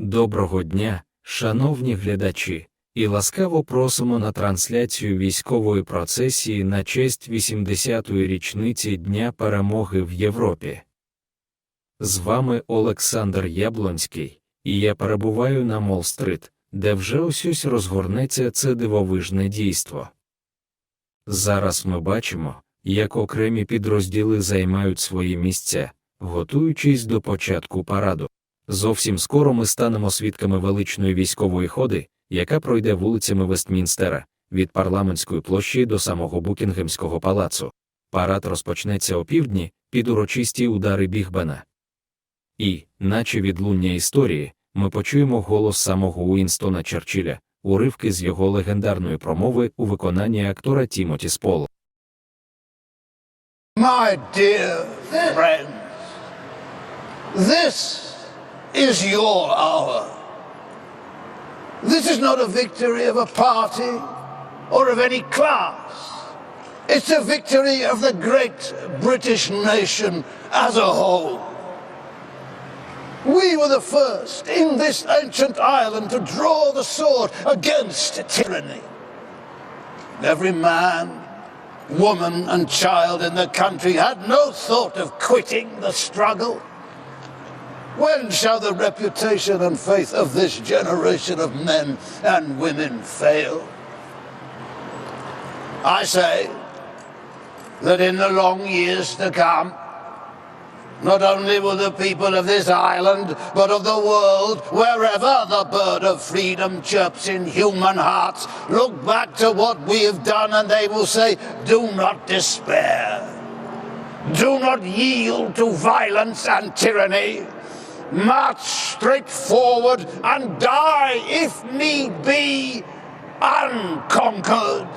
Доброго дня, шановні глядачі, і ласкаво просимо на трансляцію військової процесії на честь 80-ї річниці Дня перемоги в Європі. З вами Олександр Яблонський, і я перебуваю на Молл-стрит, де вже ось розгорнеться це дивовижне дійство. Зараз ми бачимо, як окремі підрозділи займають свої місця, готуючись до початку параду. Зовсім скоро ми станемо свідками величної військової ходи, яка пройде вулицями Вестмінстера від парламентської площі до самого Букінгемського палацу. Парад розпочнеться опівдні під урочисті удари Бігбена. І, наче відлуння історії, ми почуємо голос самого Уінстона Черчилля, уривки з його легендарної промови у виконанні актора Тімоті Спол. My dear friends, this is your hour. This is not a victory of a party or of any class. It's a victory of the great British nation as a whole. We were the first in this ancient island to draw the sword against tyranny. Every man, woman and child in the country had no thought of quitting the struggle. When shall the reputation and faith of this generation of men and women fail? I say that in the long years to come, not only will the people of this island, but of the world, wherever the bird of freedom chirps in human hearts, look back to what we have done and they will say, Do not despair. Do not yield to violence and tyranny. March straight forward and die, if need be, unconquered.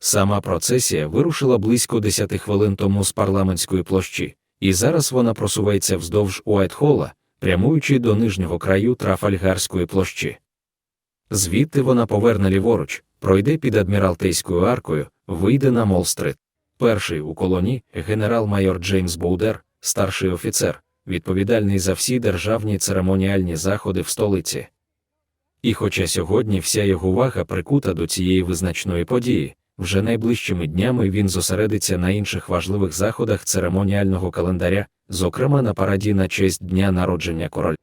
Сама процесія вирушила близько 10 хвилин тому з парламентської площі, і зараз вона просувається вздовж Уайтхола, прямуючи до нижнього краю Трафальгарської площі. Звідти вона поверне ліворуч, пройде під адміралтейською аркою, вийде на Молл-стрит. Перший у колоні генерал-майор Джеймс Боудер, старший офіцер, відповідальний за всі державні церемоніальні заходи в столиці. І хоча сьогодні вся його увага прикута до цієї визначної події, вже найближчими днями він зосередиться на інших важливих заходах церемоніального календаря, зокрема на параді на честь дня народження короля.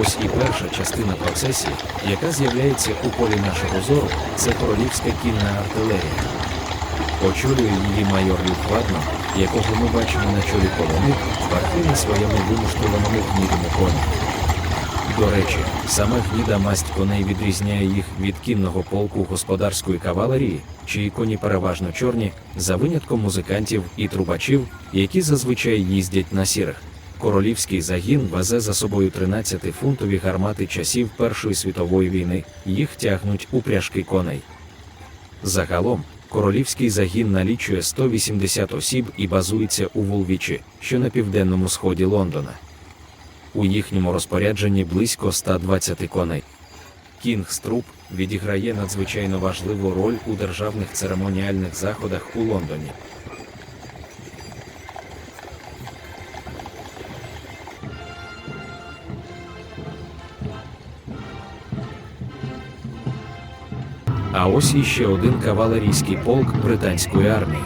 Ось і перша частина процесії, яка з'являється у полі нашого зору, це королівська кінна артилерія. Очолює її майор Люфвадно, якого ми бачимо на чолі колони, верхи на своєму вимуштрованому гнідому коні. До речі, саме гніда масть коней відрізняє їх від кінного полку господарської кавалерії, чиї коні переважно чорні, за винятком музикантів і трубачів, які зазвичай їздять на сірих. Королівський загін везе за собою 13-фунтові гармати часів Першої світової війни, їх тягнуть у пряжки коней. Загалом, королівський загін налічує 180 осіб і базується у Вулвічі, що на південному сході Лондона. У їхньому розпорядженні близько 120 коней. Кінг Струп відіграє надзвичайно важливу роль у державних церемоніальних заходах у Лондоні. А ось іще один кавалерійський полк британської армії.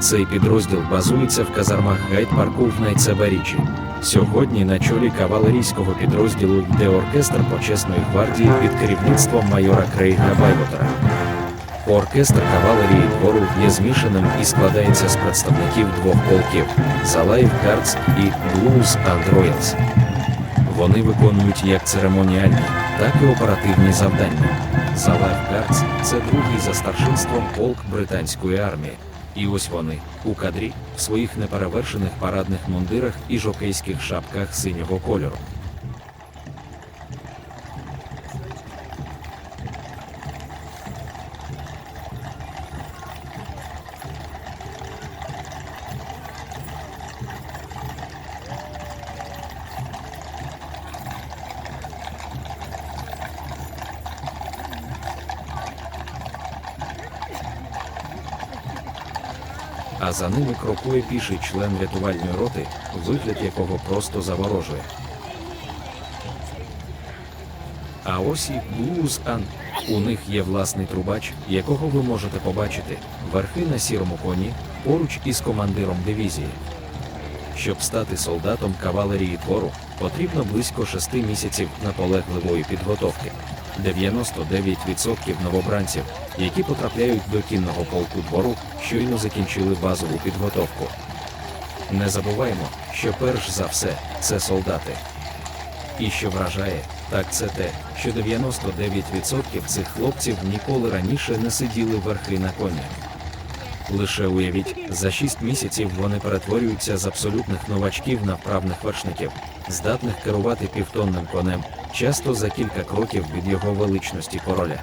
Цей підрозділ базується в казармах гайд-парку в Найцеберічі. Сьогодні на чолі кавалерійського підрозділу йде оркестр почесної гвардії під керівництвом майора Крейга Байвотера. Оркестр кавалерії двору є змішаним і складається з представників двох полків Залаїв Картс і Blues and. Вони виконують як церемоніальні, так і оперативні завдання. Залаїв Картс це другий за старшинством полк британської армії. І ось вони у кадрі в своїх неперевершених парадних мундирах і жокейських шапках синього кольору. А за ними крокує піший член рятувальної роти, вигляд якого просто заворожує. А ось і Блуз Ан. У них є власний трубач, якого ви можете побачити, верхи на сірому коні, поруч із командиром дивізії. Щоб стати солдатом кавалерії двору, потрібно близько шести місяців наполегливої підготовки. 99% новобранців, які потрапляють до кінного полку двору, щойно закінчили базову підготовку. Не забуваємо, що перш за все це солдати. І що вражає, так це те, що 99% цих хлопців ніколи раніше не сиділи верхи на коні. Лише уявіть, за 6 місяців вони перетворюються з абсолютних новачків на вправних вершників, здатних керувати півтонним конем, часто за кілька кроків від його величності короля.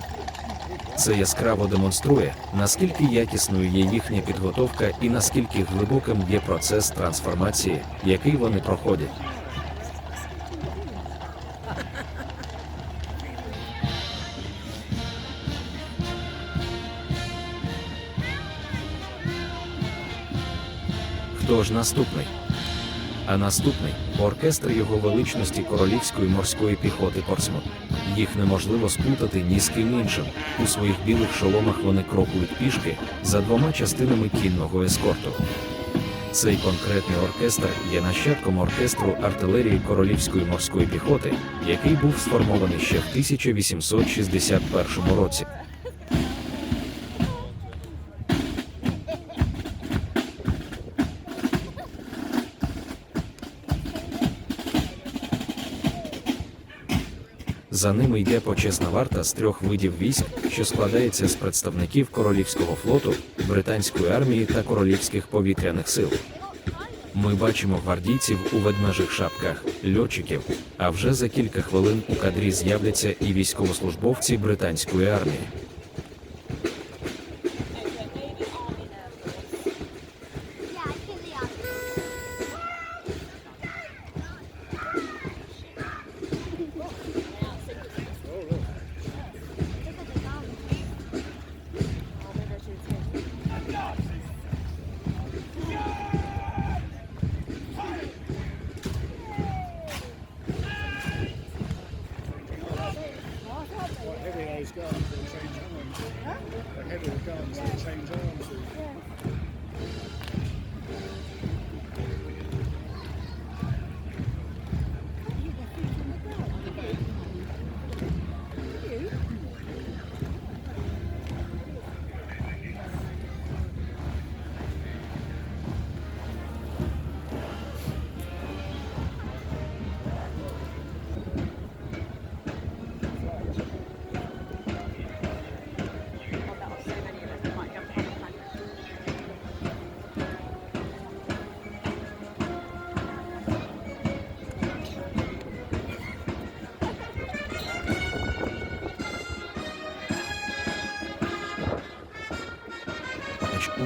Це яскраво демонструє, наскільки якісною є їхня підготовка і наскільки глибоким є процес трансформації, який вони проходять. Хто ж наступний? А наступний оркестр його величності королівської морської піхоти Портсмут. Їх неможливо сплутати ні з ким іншим. У своїх білих шоломах вони крокують пішки за двома частинами кінного ескорту. Цей конкретний оркестр є нащадком оркестру артилерії королівської морської піхоти, який був сформований ще в 1861 році. За ними йде почесна варта з трьох видів військ, що складається з представників королівського флоту, британської армії та королівських повітряних сил. Ми бачимо гвардійців у ведмежих шапках, льотчиків, а вже за кілька хвилин у кадрі з'являться і військовослужбовці британської армії. together, the they change arms.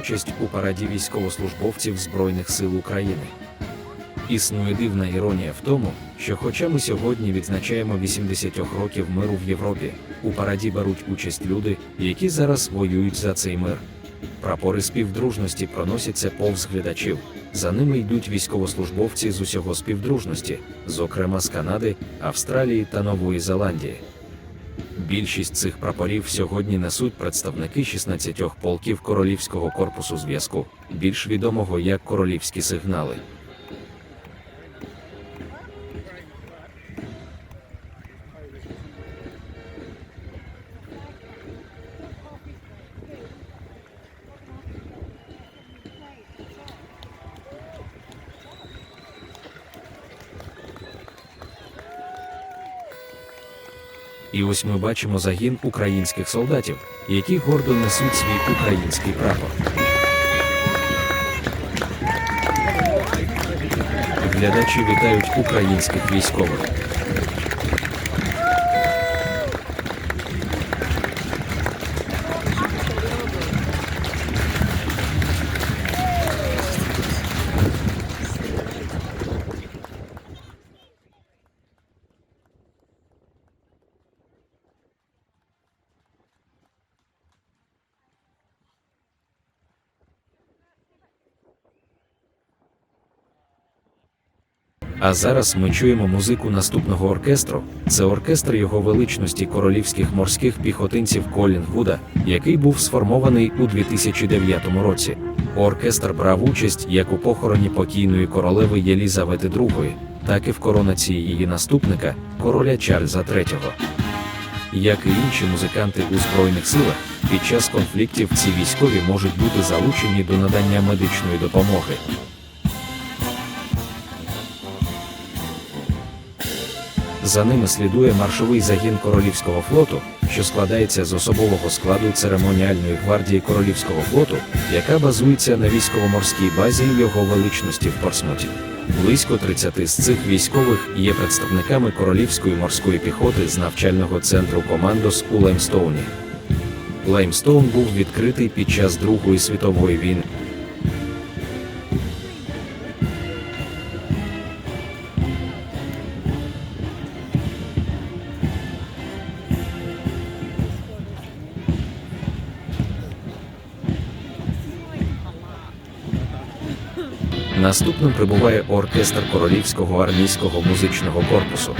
Участь у параді військовослужбовців Збройних сил України. Існує дивна іронія в тому, що хоча ми сьогодні відзначаємо 80 років миру в Європі, у параді беруть участь люди, які зараз воюють за цей мир. Прапори співдружності проносяться повз глядачів. За ними йдуть військовослужбовці з усього співдружності, зокрема з Канади, Австралії та Нової Зеландії. Більшість цих прапорів сьогодні несуть представники 16 полків Королівського корпусу зв'язку, більш відомого як королівські сигнали. Ось ми бачимо загін українських солдатів, які гордо несуть свій український прапор. Глядачі вітають українських військових. А зараз ми чуємо музику наступного оркестру. Це оркестр його величності королівських морських піхотинців Колінгвуда, який був сформований у 2009 році. Оркестр брав участь як у похороні покійної королеви Єлізавети II, так і в коронації її наступника, короля Чарльза III. Як і інші музиканти у Збройних силах, під час конфліктів ці військові можуть бути залучені до надання медичної допомоги. За ними слідує маршовий загін Королівського флоту, що складається з особового складу церемоніальної гвардії Королівського флоту, яка базується на військово-морській базі його величності в Портсмуті. Близько 30 з цих військових є представниками Королівської морської піхоти з навчального центру Командос у Лаймстоуні. Лаймстоун був відкритий під час Другої світової війни. Наступним прибуває оркестр Королівського армійського музичного корпусу.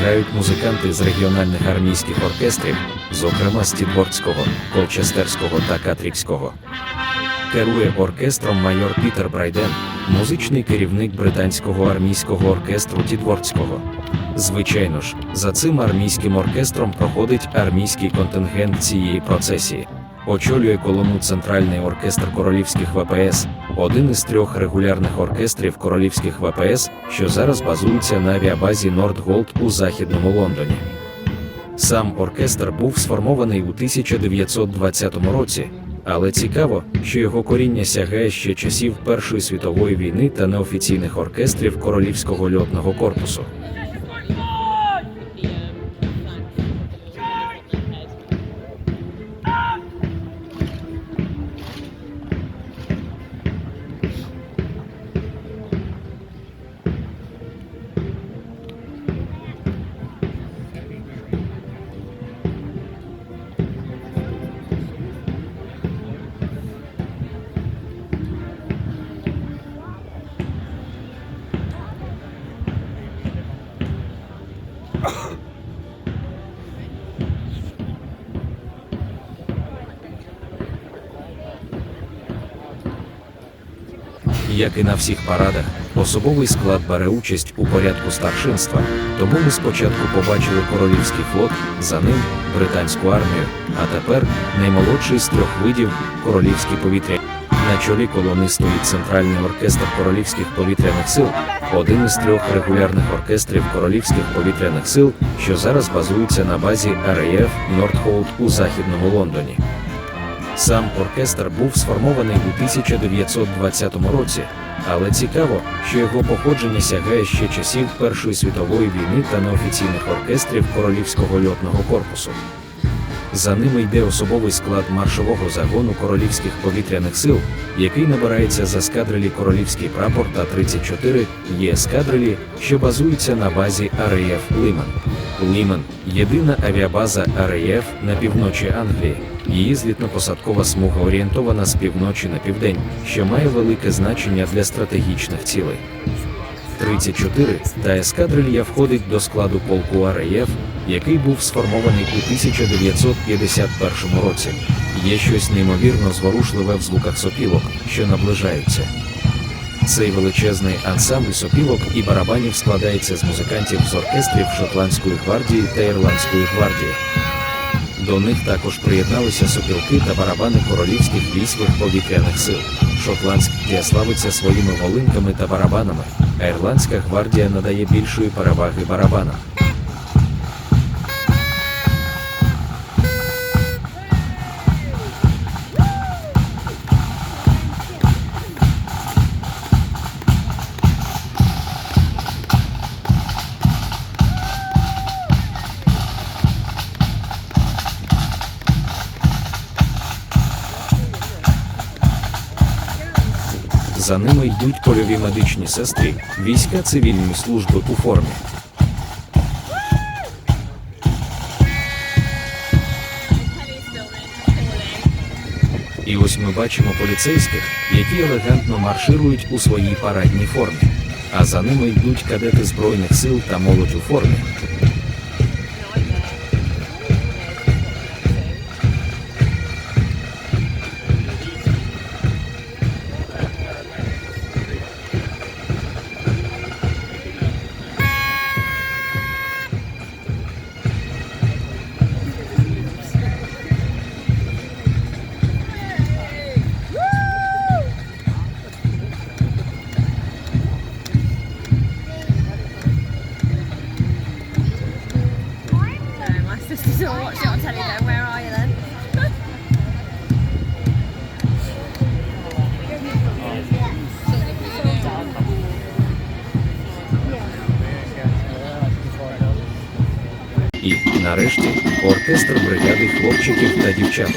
Грають музиканти з регіональних армійських оркестрів, зокрема Стідвордського, Колчестерського та Катрікського. Керує оркестром майор Пітер Брайден, музичний керівник британського армійського оркестру Тідвордського. Звичайно ж, за цим армійським оркестром проходить армійський контингент цієї процесії. Очолює колону Центральний оркестр королівських ВПС, один із трьох регулярних оркестрів королівських ВПС, що зараз базується на авіабазі Нордголд у західному Лондоні. Сам оркестр був сформований у 1920 році, але цікаво, що його коріння сягає ще часів Першої світової війни та неофіційних оркестрів Королівського льотного корпусу. Як і на всіх парадах, особовий склад бере участь у порядку старшинства, тому ми спочатку побачили королівський флот, за ним британську армію, а тепер наймолодший з трьох видів королівські повітря. На чолі колони стоїть центральний оркестр королівських повітряних сил, один із трьох регулярних оркестрів королівських повітряних сил, що зараз базується на базі RAF Нордхолд у західному Лондоні. Сам оркестр був сформований у 1920 році, але цікаво, що його походження сягає ще часів Першої світової війни та неофіційних оркестрів Королівського льотного корпусу. За ними йде особовий склад маршового загону королівських повітряних сил, який набирається з ескадрилі Королівський прапор та 34 є ескадрилі, що базуються на базі RAF Лиман. Ліман єдина авіабаза RAF на півночі Англії. Її злітно-посадкова смуга орієнтована з півночі на південь, що має велике значення для стратегічних цілей. Т-34 та ескадрилья входить до складу полку РАФ, який був сформований у 1951 році. Є щось неймовірно зворушливе в звуках сопілок, що наближаються. Цей величезний ансамбль сопілок і барабанів складається з музикантів з оркестрів Шотландської гвардії та Ірландської гвардії. До них також приєдналися сопілки та барабани королівських військових повітряних сил. Шотландська славиться своїми волинками та барабанами, а Ірландська гвардія надає більшої переваги барабанам. За ними йдуть польові медичні сестри, війська цивільної служби у формі. І ось ми бачимо поліцейських, які елегантно марширують у своїй парадній формі. А за ними йдуть кадети Збройних сил та молодь у формі. Нарешті, оркестр бригади хлопчиків та дівчат.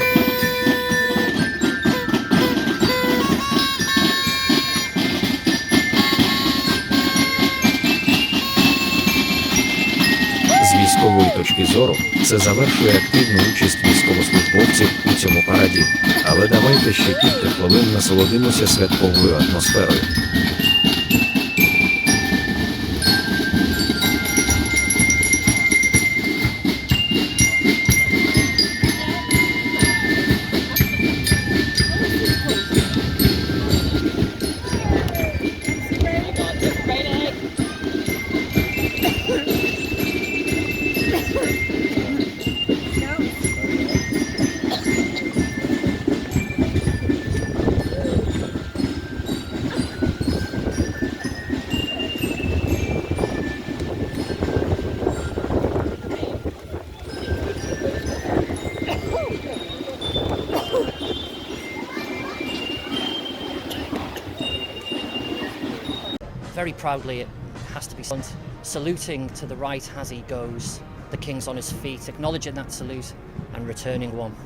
З військової точки зору це завершує активну участь військовослужбовців у цьому параді. Але давайте ще кілька хвилин насолодимося святковою атмосферою. Very proudly, it has to be saluting to the right as he goes. The king's on his feet, acknowledging that salute and returning one.